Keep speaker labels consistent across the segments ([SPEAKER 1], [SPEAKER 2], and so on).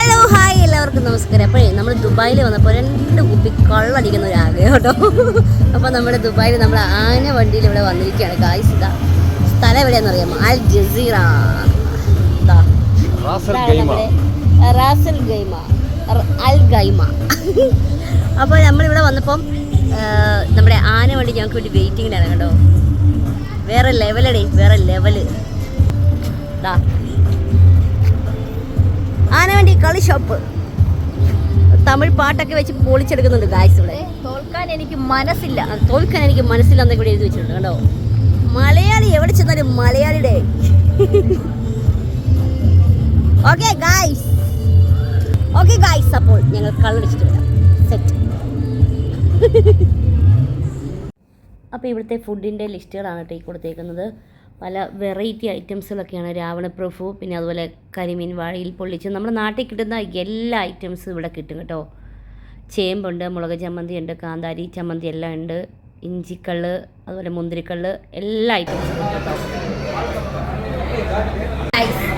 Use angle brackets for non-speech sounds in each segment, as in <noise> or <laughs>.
[SPEAKER 1] Hello hi എല്ലാവർക്കും നമസ്കാരം. അപ്പോഴേ നമ്മൾ ദുബായിൽ വന്നപ്പോൾ രണ്ട് കുപ്പി കള്ളടിക്കുന്ന ഒരു ആഗ്രഹം കേട്ടോ. അപ്പോൾ നമ്മുടെ ദുബായിൽ നമ്മൾ ആന വണ്ടിയിൽ ഇവിടെ വന്നിരിക്കുകയാണ്. ഗായ്സ് ഇതാ സ്ഥലം എവിടെയാണെന്ന് അറിയാമോ? Al Jazeera. ഇതാ.
[SPEAKER 2] Ras al Khaimah.
[SPEAKER 1] നമ്മുടെ റാസൽ ഗൈമ. അൽ ഗൈമ. അപ്പോൾ നമ്മളിവിടെ വന്നപ്പം നമ്മുടെ ആന വണ്ടി ഞങ്ങൾക്ക് വേണ്ടി വെയിറ്റിങ്ങിലാണ് കേട്ടോ. വേറെ ലെവലടേ വേറെ ലെവൽ ഇതാ ആനവണ്ടി കളി ഷോപ്പ് തമിഴ് പാട്ടൊക്കെ വെച്ച് പൊളിച്ചെടുക്കുന്നുണ്ട് ഗായ്സ് ഇവിടെ.
[SPEAKER 3] തോൽക്കാൻ എനിക്ക് മനസ്സില്ല.
[SPEAKER 1] തോൽക്കാൻ എനിക്ക് മനസ്സില്ല ഇവിടെ എഴുതി വെച്ചിട്ടുണ്ട് കണ്ടോ? മലയാളി എവിടെ ചെന്നാലും മലയാളിയുടെ. ഓക്കെ ഗായ്സ് ഓക്കെ ഗായ്സ് അപ്പോൾ ഞങ്ങൾ കള്ളടിച്ചിട്ട് സെറ്റ് <laughs> അപ്പോൾ ഇവിടുത്തെ ഫുഡിന്റെ ലിസ്റ്റുകളാണ് കേട്ടോ ഈ കൊടുത്തേക്കുന്നത്. പല വെറൈറ്റി ഐറ്റംസുകളൊക്കെയാണ് രാവണപ്രഭു പിന്നെ അതുപോലെ കരിമീൻ വാഴയിൽ പൊള്ളിച്ച് നമ്മുടെ നാട്ടിൽ കിട്ടുന്ന എല്ലാ ഐറ്റംസും ഇവിടെ കിട്ടും കേട്ടോ. ചേമ്പുണ്ട് മുളക് ചമ്മന്തി ഉണ്ട് കാന്താരി ചമ്മന്തി എല്ലാം ഉണ്ട് ഇഞ്ചിക്കള്ള് അതുപോലെ മുന്തിരിക്കള്ള് എല്ലാ ഐറ്റംസും കേട്ടോ.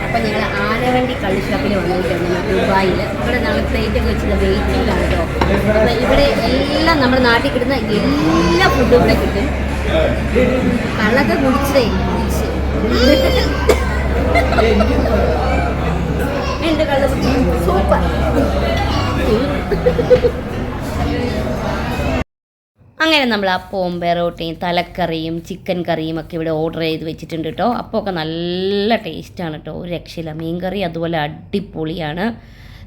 [SPEAKER 1] അപ്പോൾ ഞങ്ങൾ ആനവണ്ടി കള്ളി ഷോപ്പിൽ വന്നിട്ടുണ്ട് ദുബായിൽ ഇവിടെ ഞങ്ങൾ പ്ലേറ്റ് ഒക്കെ വെച്ചിട്ട് വെയിറ്റിംഗിലാണ് കേട്ടോ. അപ്പോൾ ഇവിടെ എല്ലാം നമ്മുടെ നാട്ടിൽ കിട്ടുന്ന എല്ലാ ഫുഡും ഇവിടെ കിട്ടും. കള്ളൊക്കെ കുടിച്ചതേ എന്റെ സൂപ്പർ. അങ്ങനെ നമ്മൾ അപ്പവും പെറോട്ടയും തലക്കറിയും ചിക്കൻ കറിയും ഒക്കെ ഇവിടെ ഓർഡർ ചെയ്ത് വെച്ചിട്ടുണ്ട് കേട്ടോ. അപ്പോൾ ഒക്കെ നല്ല ടേസ്റ്റാണ് കേട്ടോ. ഒരു രക്ഷയില്ല. മീൻ കറി അതുപോലെ അടിപൊളിയാണ്.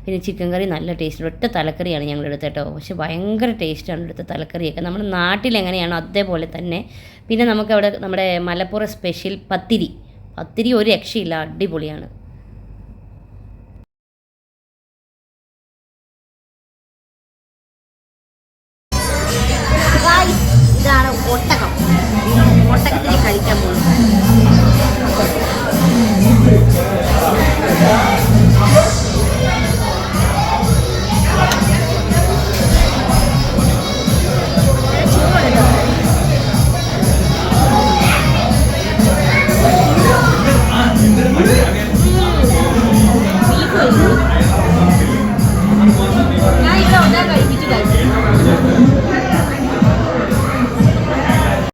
[SPEAKER 1] പിന്നെ ചിക്കൻ കറി നല്ല ടേസ്റ്റ് ഒറ്റ തലക്കറിയാണ് ഞങ്ങൾ എടുത്തത് കേട്ടോ. പക്ഷെ ഭയങ്കര ടേസ്റ്റാണ് എടുത്ത തലക്കറിയൊക്കെ. നമ്മുടെ നാട്ടിൽ എങ്ങനെയാണോ അതേപോലെ തന്നെ. പിന്നെ നമുക്കവിടെ നമ്മുടെ മലപ്പുറം സ്പെഷ്യൽ പത്തിരി. പത്തിരി ഒരു രക്ഷയില്ല അടിപൊളിയാണ്. ഇതാണ് ഒട്ടകം. ഒട്ടകത്തിന് 수 있어요.